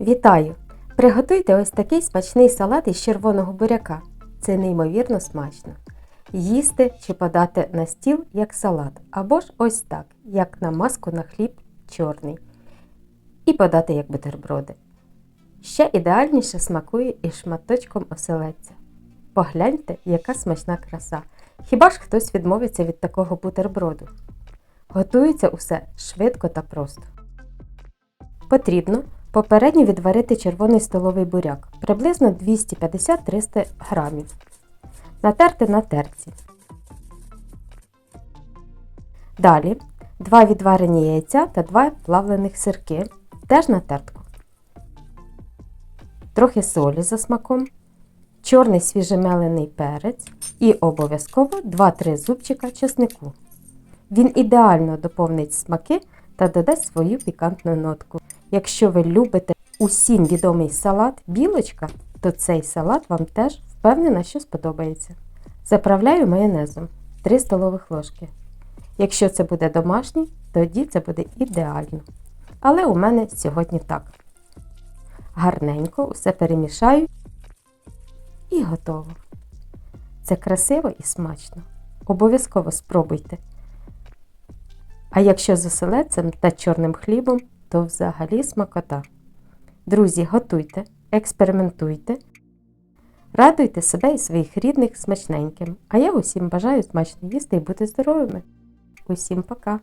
Вітаю! Приготуйте ось такий смачний салат із червоного буряка. Це неймовірно смачно. Їсти чи подати на стіл як салат, або ж ось так, як намазку на хліб чорний. І подати як бутерброди. Ще ідеальніше смакує із шматочком оселедця. Погляньте, яка смачна краса. Хіба ж хтось відмовиться від такого бутерброду? Готується усе швидко та просто. Потрібно попередньо відварити червоний столовий буряк приблизно 250-300 грамів. Натерти на терці. Далі 2 відварені яйця та 2 плавлених сирки, теж на тертку. Трохи солі за смаком, чорний свіжемелений перець і обов'язково 2-3 зубчика чеснику. Він ідеально доповнить смаки та додасть свою пікантну нотку. Якщо ви любите усім відомий салат білочка, то цей салат вам теж впевнена, що сподобається. Заправляю майонезом 3 столових ложки. Якщо це буде домашній, тоді це буде ідеально. Але у мене сьогодні так. Гарненько усе перемішаю і готово. Це красиво і смачно. Обов'язково спробуйте. А якщо з оселедцем та чорним хлібом, то взагалі смакота. Друзі, готуйте, експериментуйте, радуйте себе і своїх рідних смачненьким. А я усім бажаю смачно їсти і бути здоровими. Усім пока!